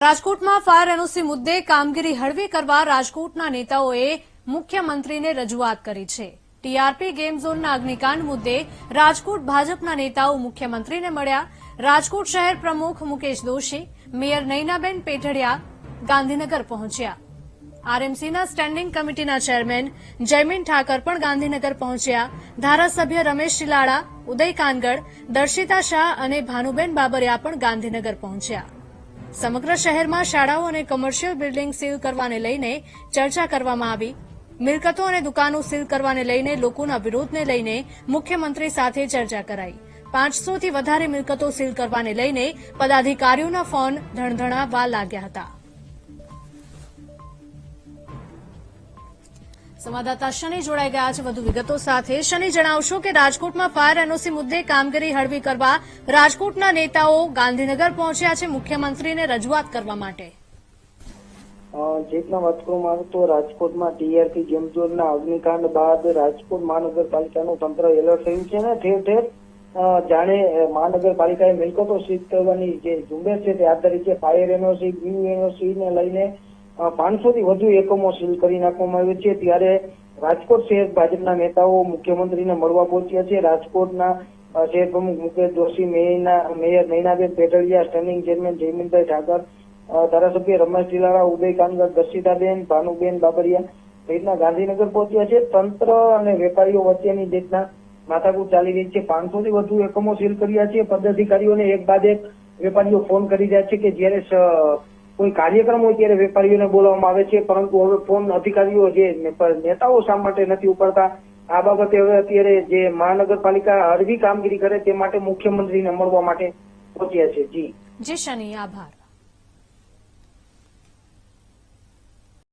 રાજકોટમાં fire NOC મુદ્દે કામગીરી હળવી કરવા રાજકોટના નેતાઓએ મુખ્યમંત્રીને રજૂઆત કરી છે. ટીઆરપી ગેમ ઝોનના અગ્નિકાંડ મુદ્દે રાજકોટ ભાજપના નેતાઓ મુખ્યમંત્રીને મળ્યા. રાજકોટ શહેર પ્રમુખ મુકેશ દોશી, મેયર નૈનાબેન પેઢડિયા ગાંધીનગર પહોંચ્યા. આરએમસીના સ્ટેન્ડિંગ કમિટીના ચેરમેન જયમીન ઠાકર પણ ગાંધીનગર પહોંચ્યા. ધારાસભ્ય રમેશ શિલાળા, ઉદય કાનગડ, દર્શિતા શાહ અને ભાનુબેન બાબરિયા પણ ગાંધીનગર પહોંચ્યા. સમગ્ર શહેરમાં શાળાઓ અને કોમર્શિયલ બિલ્ડિંગ સીલ કરવાને લઈને ચર્ચા કરવામાં આવી. મિલકતો અને દુકાનો સીલ કરવાને લઈને લોકોના વિરોધને લઈને મુખ્યમંત્રી સાથે ચર્ચા કરાઈ. પાંચસોથી વધારે મિલકતો સીલ કરવાને લઈને પદાધિકારીઓના ફોન ધણધણાવવા લાગ્યા હતા. સંવાદદાતા શનિ જોડાઈ ગયા છે. વધુ વિગતો સાથે શનિ જણાવશો કે રાજકોટમાં ફાયર એનઓસી મુદ્દે કામગીરી હળવી કરવા રાજકોટના નેતાઓ ગાંધીનગર પહોંચ્યા છે મુખ્યમંત્રીને રજૂઆત કરવા માટે. જેટલા વાત કરવામાં તો રાજકોટમાં ટીઆરપી ગેમઝોનના અગ્નિકાંડ બાદ રાજકોટ મહાનગરપાલિકાનું તંત્ર એલર્ટ થયું છે ને ઠેર ઠેર. જાણે મહાનગરપાલિકાએ મિલકતો સીઝ કરવાની જે ઝુંબેશ છે તે આધારિત છે. ફાયર એનઓસી બ્લુ એનઓસી ને લઈને પાંચસો થી વધુ એકમો સીલ કરી નાખવામાં આવ્યો છે. ત્યારે રાજકોટ શહેર ભાજપના નેતાઓ મુખ્યમંત્રીને મળવા પહોંચ્યા છે. રાજકોટના શહેર પ્રમુખ Mukesh Joshi mayor Nainaben Petadiya standing chairman Jayminbhai Thakar ધારાસભ્ય રમેશ ટીલારા ઉદય કાનગર દર્શિતાબેન, ભાનુબેન બાબરિયા સહિતના ગાંધીનગર પહોંચ્યા છે. તંત્ર અને વેપારીઓ વચ્ચેની રીતના માથાકૂટ ચાલી રહી છે. પાંચસો થી વધુ એકમો સીલ કર્યા છે. પદાધિકારીઓને એક બાદ એક વેપારીઓ ફોન કરી રહ્યા છે કે જ્યારે કોઈ કાર્યક્રમ હોય ત્યારે વેપારીઓને બોલાવવામાં આવે છે, પરંતુ હવે ફોન અધિકારીઓ જે નેતાઓ શા માટે નથી ઉપાડતા, આ બાબતે હવે અત્યારે જે મહાનગરપાલિકા હળવી કામગીરી કરે તે માટે મુખ્યમંત્રીને મળવા માટે પહોંચ્યા છે. જી. જી, શનિ, આભાર.